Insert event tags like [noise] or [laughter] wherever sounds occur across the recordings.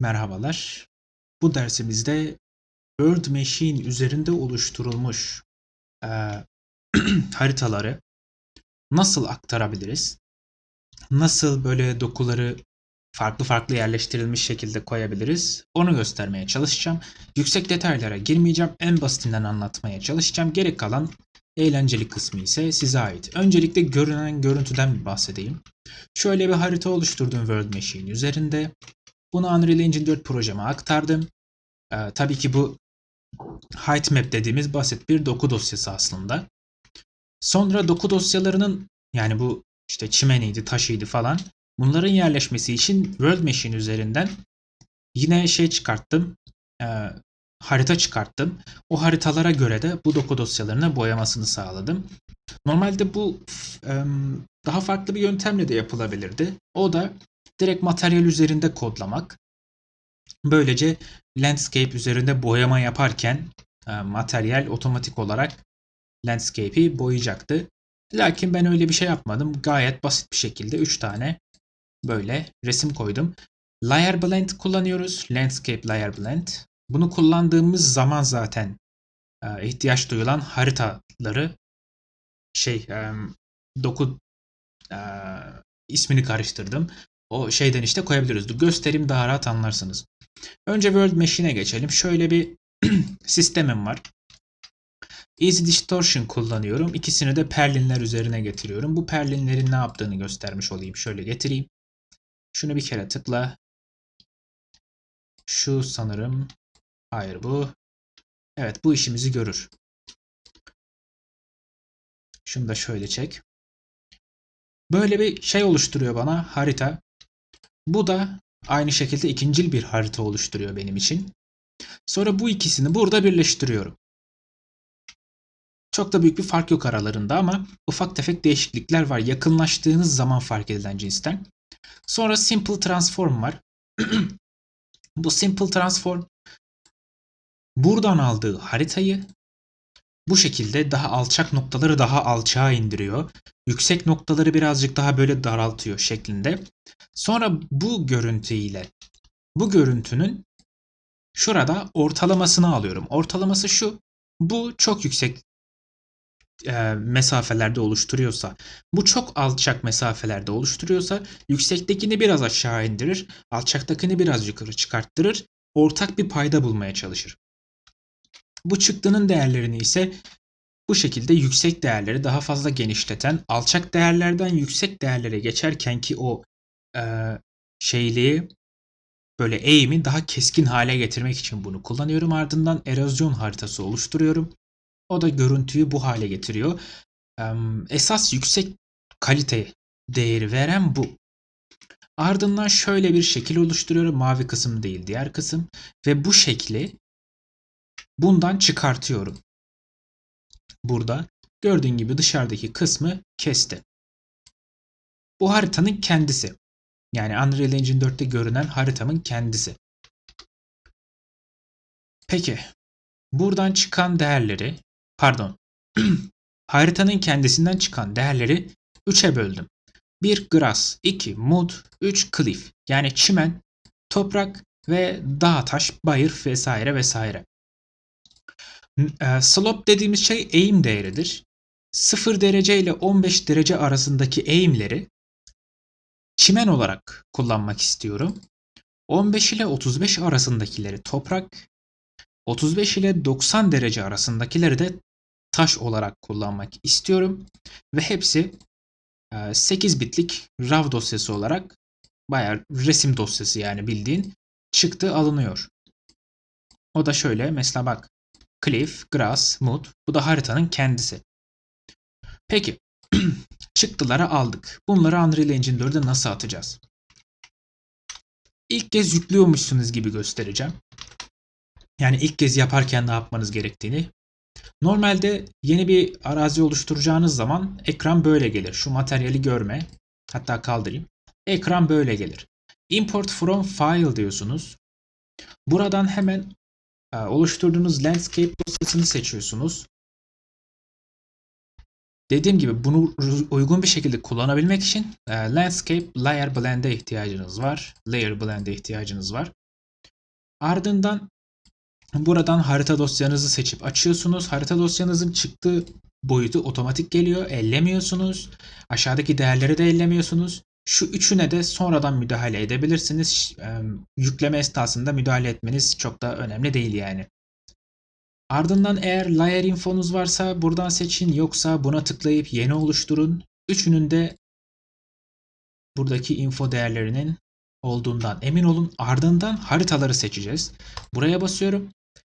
Merhabalar. Bu dersimizde World Machine üzerinde oluşturulmuş eee, [clears throat] haritaları nasıl aktarabiliriz? Nasıl böyle dokuları farklı farklı yerleştirilmiş şekilde koyabiliriz? Onu göstermeye çalışacağım. Yüksek detaylara girmeyeceğim. En basitinden anlatmaya çalışacağım. Gerek kalan eğlenceli kısmı ise size ait. Öncelikle görünen görüntüden bahsedeyim. Şöyle bir harita oluşturdum World Machine üzerinde. Bunu Unreal Engine 4 projeme aktardım. Ee, tabii ki bu height map dediğimiz basit bir doku dosyası aslında. Sonra doku dosyalarının yani bu işte çimeniydi, taşıydı falan bunların yerleşmesi için World Machine üzerinden yine şey çıkarttım. e, harita çıkarttım. O haritalara göre de bu doku dosyalarına boyamasını sağladım. Normalde bu e, daha farklı bir yöntemle de yapılabilirdi. O da direkt materyal üzerinde kodlamak. Böylece landscape üzerinde boyama yaparken e, materyal otomatik olarak landscape'i boyayacaktı. Lakin ben öyle bir şey yapmadım. Gayet basit bir şekilde 3 tane böyle resim koydum. Layer Blend kullanıyoruz. Landscape Layer Blend. Bunu kullandığımız zaman zaten e, ihtiyaç duyulan haritaları şey e, doku ismini karıştırdım. O şeyden işte koyabiliriz. Göstereyim daha rahat anlarsınız. Önce World Machine'e geçelim. Şöyle bir [clears throat] sistemim var. Easy Distortion kullanıyorum. İkisini de perlinler üzerine getiriyorum. Bu perlinlerin ne yaptığını göstermiş olayım. Şöyle getireyim. Şunu bir kere tıkla. Şu sanırım. Hayır bu. Evet bu işimizi görür. Şunu da şöyle çek. Böyle bir şey oluşturuyor bana harita. Bu da aynı şekilde ikincil bir harita oluşturuyor benim için. Sonra bu ikisini burada birleştiriyorum. Çok da büyük bir fark yok aralarında ama ufak tefek değişiklikler var. Yakınlaştığınız zaman fark edilen cinsten. Sonra Simple Transform var. [clears throat] bu Simple Transform buradan aldığı haritayı bu şekilde daha alçak noktaları daha alçağa indiriyor. Yüksek noktaları birazcık daha böyle daraltıyor şeklinde. Sonra bu görüntüyle bu görüntünün şurada ortalamasını alıyorum. Ortalaması şu. Bu çok yüksek e, mesafelerde oluşturuyorsa, bu çok alçak mesafelerde oluşturuyorsa yüksektekini biraz aşağı indirir, alçaktakini biraz yukarı çıkarttırır, ortak bir payda bulmaya çalışır. Bu çıktının değerlerini ise bu şekilde yüksek değerleri daha fazla genişleten, alçak değerlerden yüksek değerlere geçerken ki o e, şeyliği böyle eğimi daha keskin hale getirmek için bunu kullanıyorum. Ardından erozyon haritası oluşturuyorum. O da görüntüyü bu hale getiriyor. Em, Esas yüksek kalite değeri veren bu. Ardından şöyle bir şekil oluşturuyorum. Mavi kısım değil diğer kısım. Ve bu şekli bundan çıkartıyorum. Burada gördüğün gibi dışarıdaki kısmı kesti. Bu haritanın kendisi. Yani Unreal Engine 4'te görünen haritamın kendisi. Peki buradan çıkan değerleri pardon [clears throat] haritanın kendisinden çıkan değerleri 3'e böldüm. 1 grass, 2 mud, 3 cliff yani çimen, toprak ve dağ taş, bayır vesaire vesaire. E, slope dediğimiz şey eğim değeridir. 0 derece ile 15 derece arasındaki eğimleri çimen olarak kullanmak istiyorum. 15 ile 35 arasındakileri toprak, 35 ile 90 derece arasındakileri de taş olarak kullanmak istiyorum. Ve hepsi 8 bitlik RAW dosyası olarak bayağı resim dosyası yani bildiğin çıktı alınıyor. O da şöyle mesela bak Cliff, Grass, Mud bu da haritanın kendisi. Peki [clears throat] çıktıları aldık. Bunları Unreal Engine 4'e nasıl atacağız? İlk kez yüklüyormuşsunuz gibi göstereceğim. Yani ilk kez yaparken ne yapmanız gerektiğini. Normalde yeni bir arazi oluşturacağınız zaman ekran böyle gelir. Şu materyali görme. Hatta kaldırayım. Ekran böyle gelir. Import from file diyorsunuz. Buradan hemen oluşturduğunuz landscape dosyasını seçiyorsunuz. Dediğim gibi bunu uygun bir şekilde kullanabilmek için e, Landscape Layer Blend'e ihtiyacınız var. Layer Blend'e ihtiyacınız var. Ardından buradan harita dosyanızı seçip açıyorsunuz. Harita dosyanızın çıktığı boyutu otomatik geliyor. Ellemiyorsunuz. Aşağıdaki değerleri de ellemiyorsunuz. Şu üçüne de sonradan müdahale edebilirsiniz. Yükleme esnasında müdahale etmeniz çok da önemli değil yani. Ardından eğer layer infonuz varsa buradan seçin yoksa buna tıklayıp yeni oluşturun. Üçünün de buradaki info değerlerinin olduğundan emin olun. Ardından haritaları seçeceğiz. Buraya basıyorum.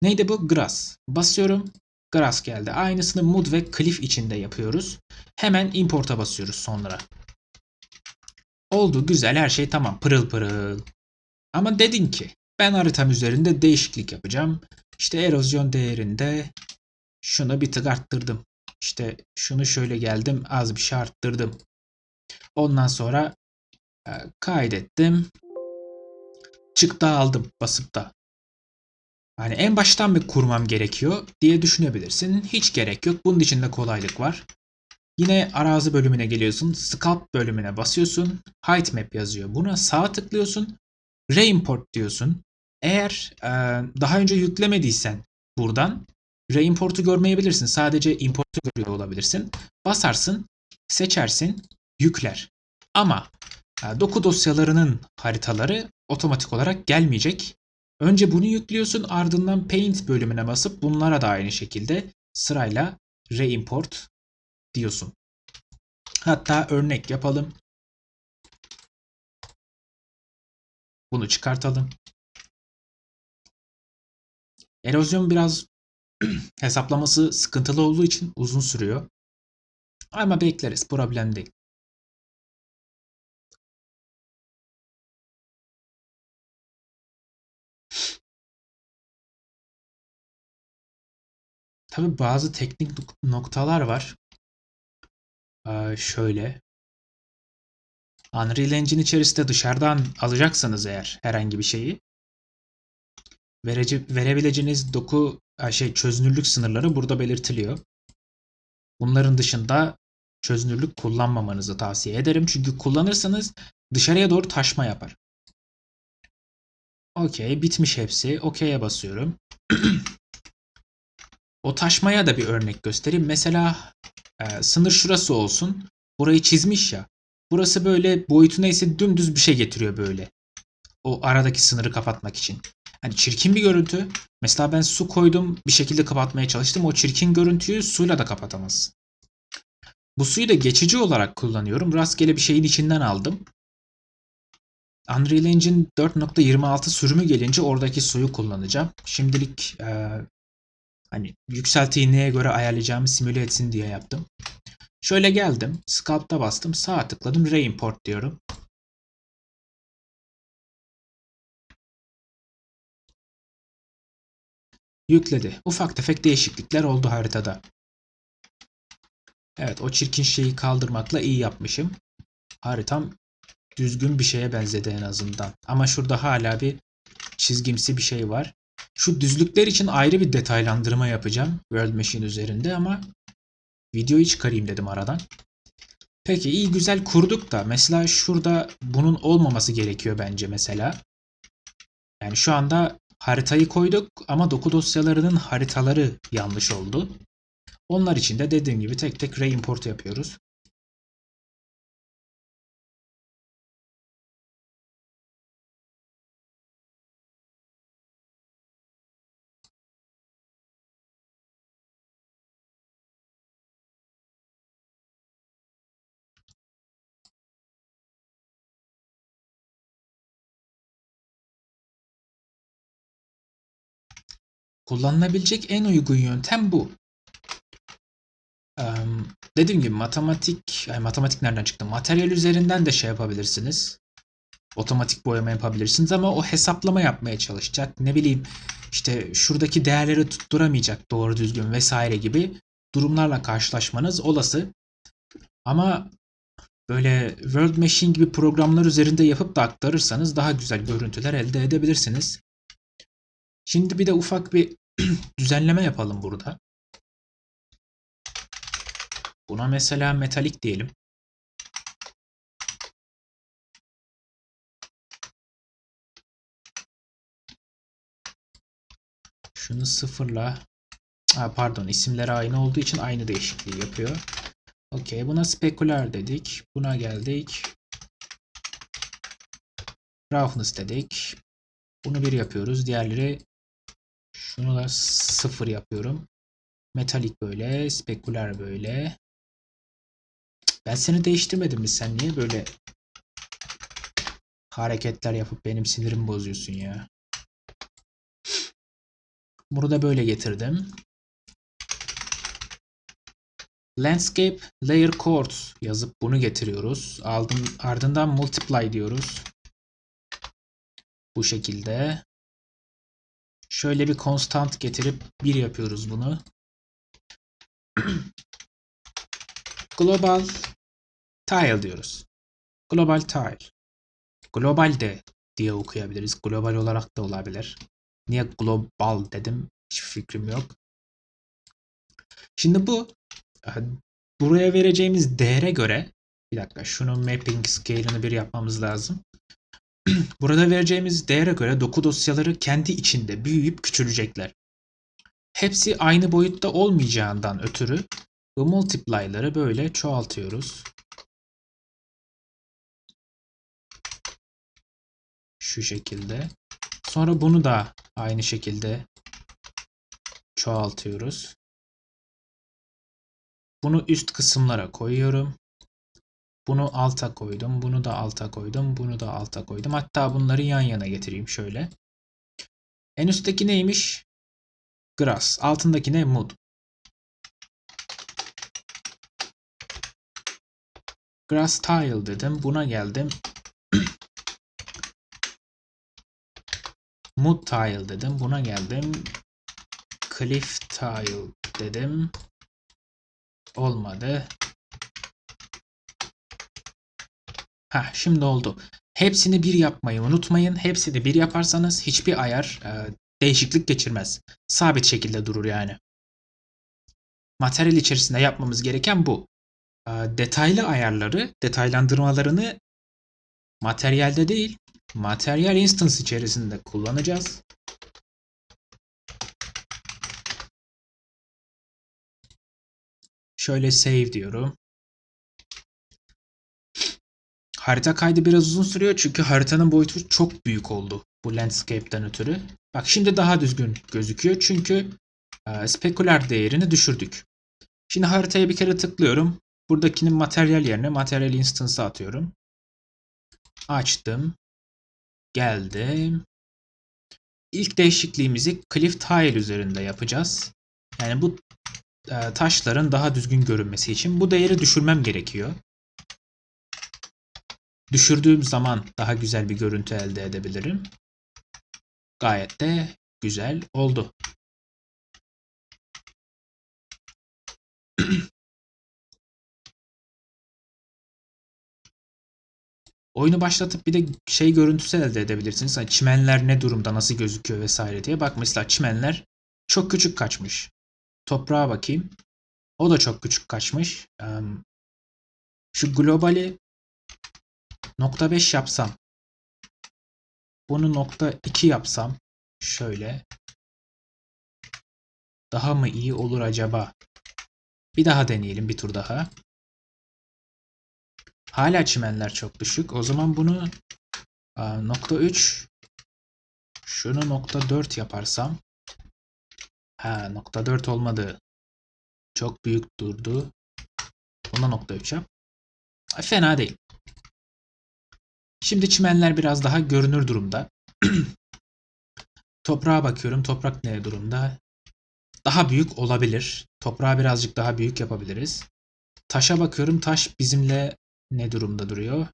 Neydi bu? Grass. Basıyorum. Grass geldi. Aynısını Mood ve Cliff içinde yapıyoruz. Hemen import'a basıyoruz sonra. Oldu güzel her şey tamam pırıl pırıl. Ama dedin ki ben haritam üzerinde değişiklik yapacağım. İşte erozyon değerinde şunu bir tık arttırdım. İşte şunu şöyle geldim az bir şey arttırdım. Ondan sonra e, kaydettim. Çıktı aldım basıp da. Yani en baştan mı kurmam gerekiyor diye düşünebilirsin. Hiç gerek yok. Bunun içinde kolaylık var. Yine arazi bölümüne geliyorsun. Sculpt bölümüne basıyorsun. Height map yazıyor. Buna sağ tıklıyorsun. Reimport diyorsun. Eğer e, daha önce yüklemediysen buradan reimport'u görmeyebilirsin. Sadece import'u görüyor olabilirsin. Basarsın, seçersin, yükler. Ama e, doku dosyalarının haritaları otomatik olarak gelmeyecek. Önce bunu yüklüyorsun ardından Paint bölümüne basıp bunlara da aynı şekilde sırayla reimport diyorsun. Hatta örnek yapalım. Bunu çıkartalım. Erozyon biraz [clears throat] hesaplaması sıkıntılı olduğu için uzun sürüyor. Ama bekleriz. Problem değil. Tabii bazı teknik noktalar var. Ee, şöyle. Unreal Engine içerisinde dışarıdan alacaksanız eğer herhangi bir şeyi verebileceğiniz doku şey çözünürlük sınırları burada belirtiliyor. Bunların dışında çözünürlük kullanmamanızı tavsiye ederim. Çünkü kullanırsanız dışarıya doğru taşma yapar. Okey bitmiş hepsi. Okey'e basıyorum. [clears throat] o taşmaya da bir örnek göstereyim. Mesela e, sınır şurası olsun. Burayı çizmiş ya. Burası böyle boyutu neyse dümdüz bir şey getiriyor böyle. O aradaki sınırı kapatmak için. Hani çirkin bir görüntü. Mesela ben su koydum bir şekilde kapatmaya çalıştım. O çirkin görüntüyü suyla da kapatamazsın. Bu suyu da geçici olarak kullanıyorum. Rastgele bir şeyin içinden aldım. Unreal Engine 4.26 sürümü gelince oradaki suyu kullanacağım. Şimdilik e, hani yükseltiyi neye göre ayarlayacağımı simüle etsin diye yaptım. Şöyle geldim. Sculpt'a bastım. Sağ tıkladım. Reimport diyorum. Yükledi. Ufak tefek değişiklikler oldu haritada. Evet o çirkin şeyi kaldırmakla iyi yapmışım. Haritam düzgün bir şeye benzedi en azından. Ama şurada hala bir çizgimsi bir şey var. Şu düzlükler için ayrı bir detaylandırma yapacağım World Machine üzerinde ama videoyu çıkarayım dedim aradan. Peki iyi güzel kurduk da mesela şurada bunun olmaması gerekiyor bence mesela. Yani şu anda haritayı koyduk ama doku dosyalarının haritaları yanlış oldu. Onlar için de dediğim gibi tek tek reimport yapıyoruz. Kullanılabilecek en uygun yöntem bu. Ee, dediğim gibi matematik, yani matematik nereden çıktı? Materyal üzerinden de şey yapabilirsiniz. Otomatik boyama yapabilirsiniz ama o hesaplama yapmaya çalışacak. Ne bileyim işte şuradaki değerleri tutturamayacak doğru düzgün vesaire gibi durumlarla karşılaşmanız olası. Ama böyle World Machine gibi programlar üzerinde yapıp da aktarırsanız daha güzel görüntüler elde edebilirsiniz. Şimdi bir de ufak bir [clears throat] düzenleme yapalım burada. Buna mesela metalik diyelim. Şunu sıfırla. Ha, pardon isimleri aynı olduğu için aynı değişikliği yapıyor. Okey buna speküler dedik. Buna geldik. Roughness dedik. Bunu bir yapıyoruz. Diğerleri şunu da sıfır yapıyorum. Metalik böyle. Speküler böyle. Ben seni değiştirmedim mi? Sen niye böyle hareketler yapıp benim sinirimi bozuyorsun ya? Bunu da böyle getirdim. Landscape Layer Chords yazıp bunu getiriyoruz. Aldım, ardından Multiply diyoruz. Bu şekilde. Şöyle bir constant getirip 1 yapıyoruz bunu. [clears throat] Global Tile diyoruz. Global Tile. Global de diye okuyabiliriz. Global olarak da olabilir. Niye global dedim? Hiç fikrim yok. Şimdi bu e, buraya vereceğimiz değere göre bir dakika şunun mapping scale'ını bir yapmamız lazım. [clears throat] Burada vereceğimiz değere göre doku dosyaları kendi içinde büyüyüp küçülecekler. Hepsi aynı boyutta olmayacağından ötürü bu multiply'ları böyle çoğaltıyoruz. Şu şekilde. Sonra bunu da aynı şekilde çoğaltıyoruz. Bunu üst kısımlara koyuyorum. Bunu alta koydum. Bunu da alta koydum. Bunu da alta koydum. Hatta bunları yan yana getireyim şöyle. En üstteki neymiş? Grass. Altındaki ne? Mood. Grass tile dedim. Buna geldim. [clears throat] Mood tile dedim. Buna geldim. Cliff tile dedim. Olmadı. Ha şimdi oldu. Hepsini bir yapmayı unutmayın. Hepsini bir yaparsanız hiçbir ayar e, değişiklik geçirmez. Sabit şekilde durur yani. Materyal içerisinde yapmamız gereken bu. E, detaylı ayarları, detaylandırmalarını materyalde değil, materyal instance içerisinde kullanacağız. Şöyle save diyorum. Harita kaydı biraz uzun sürüyor çünkü haritanın boyutu çok büyük oldu bu landscape'den ötürü. Bak şimdi daha düzgün gözüküyor çünkü e, speküler değerini düşürdük. Şimdi haritaya bir kere tıklıyorum. Buradakinin materyal yerine materyal instance'ı atıyorum. Açtım. Geldim. İlk değişikliğimizi Cliff Tile üzerinde yapacağız. Yani bu e, taşların daha düzgün görünmesi için bu değeri düşürmem gerekiyor. Düşürdüğüm zaman daha güzel bir görüntü elde edebilirim. Gayet de güzel oldu. [clears throat] Oyunu başlatıp bir de şey görüntüsü elde edebilirsiniz. Hani çimenler ne durumda, nasıl gözüküyor vesaire diye. Bak mesela çimenler çok küçük kaçmış. Toprağa bakayım. O da çok küçük kaçmış. Şu globali nokta 5 yapsam. Bunu nokta 2 yapsam. Şöyle. Daha mı iyi olur acaba? Bir daha deneyelim bir tur daha. Hala çimenler çok düşük. O zaman bunu nokta 3 şunu nokta 4 yaparsam ha nokta 4 olmadı. Çok büyük durdu. Buna nokta 3 yap. Fena değil. Şimdi çimenler biraz daha görünür durumda. [clears throat] Toprağa bakıyorum. Toprak ne durumda? Daha büyük olabilir. Toprağı birazcık daha büyük yapabiliriz. Taşa bakıyorum. Taş bizimle ne durumda duruyor?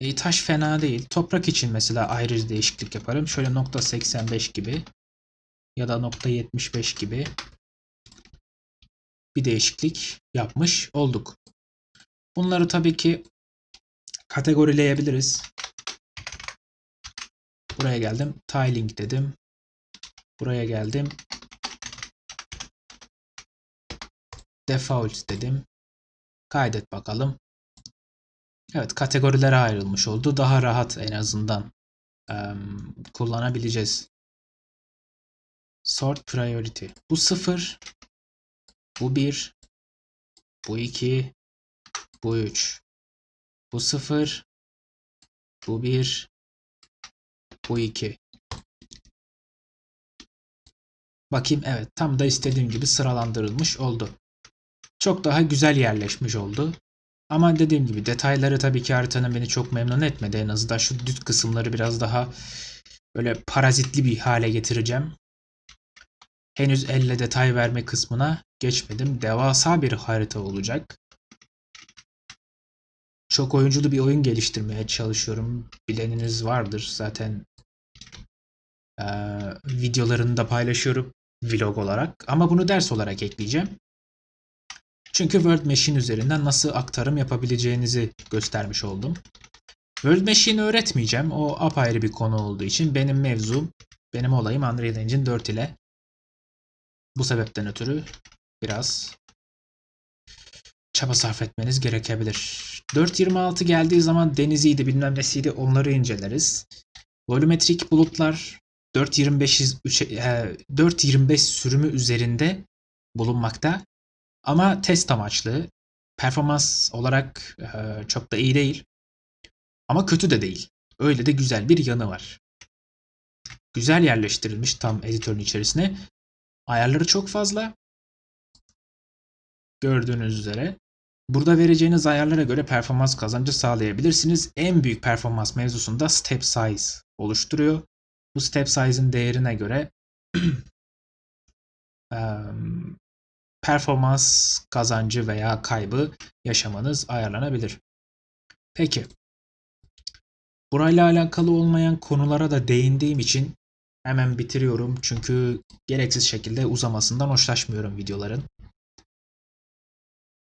E, taş fena değil. Toprak için mesela ayrı değişiklik yaparım. Şöyle nokta 85 gibi ya da nokta 75 gibi bir değişiklik yapmış olduk. Bunları tabii ki kategorileyebiliriz. Buraya geldim. Tiling dedim. Buraya geldim. Default dedim. Kaydet bakalım. Evet kategorilere ayrılmış oldu. Daha rahat en azından em, kullanabileceğiz. Sort priority. Bu 0. Bu 1. Bu 2. Bu 3. Bu 0. Bu 1. Bu 2. Bakayım evet tam da istediğim gibi sıralandırılmış oldu. Çok daha güzel yerleşmiş oldu. Ama dediğim gibi detayları tabii ki haritanın beni çok memnun etmedi. En azından şu düz kısımları biraz daha böyle parazitli bir hale getireceğim. Henüz elle detay verme kısmına geçmedim. Devasa bir harita olacak. Çok oyunculu bir oyun geliştirmeye çalışıyorum. Bileniniz vardır. Zaten eee videolarını da paylaşıyorum vlog olarak. Ama bunu ders olarak ekleyeceğim. Çünkü World Machine üzerinden nasıl aktarım yapabileceğinizi göstermiş oldum. World Machine öğretmeyeceğim. O apayrı bir konu olduğu için benim mevzum, benim olayım Unreal Engine 4 ile. Bu sebepten ötürü biraz çaba sarf etmeniz gerekebilir. 4.26 geldiği zaman deniziydi bilmem nesiydi onları inceleriz. Volumetrik bulutlar 4.25 e, 4.25 sürümü üzerinde bulunmakta. Ama test amaçlı. Performans olarak e, çok da iyi değil. Ama kötü de değil. Öyle de güzel bir yanı var. Güzel yerleştirilmiş tam editörün içerisine. Ayarları çok fazla. Gördüğünüz üzere. Burada vereceğiniz ayarlara göre performans kazancı sağlayabilirsiniz. En büyük performans mevzusunda step size oluşturuyor. Bu step size'ın değerine göre [clears throat] performans kazancı veya kaybı yaşamanız ayarlanabilir. Peki. Burayla alakalı olmayan konulara da değindiğim için hemen bitiriyorum. Çünkü gereksiz şekilde uzamasından hoşlaşmıyorum videoların.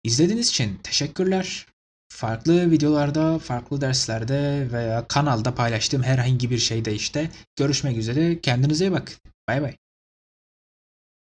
İzlediğiniz için teşekkürler. Farklı videolarda, farklı derslerde veya kanalda paylaştığım herhangi bir şeyde işte görüşmek üzere. Kendinize iyi bakın. Bay bay.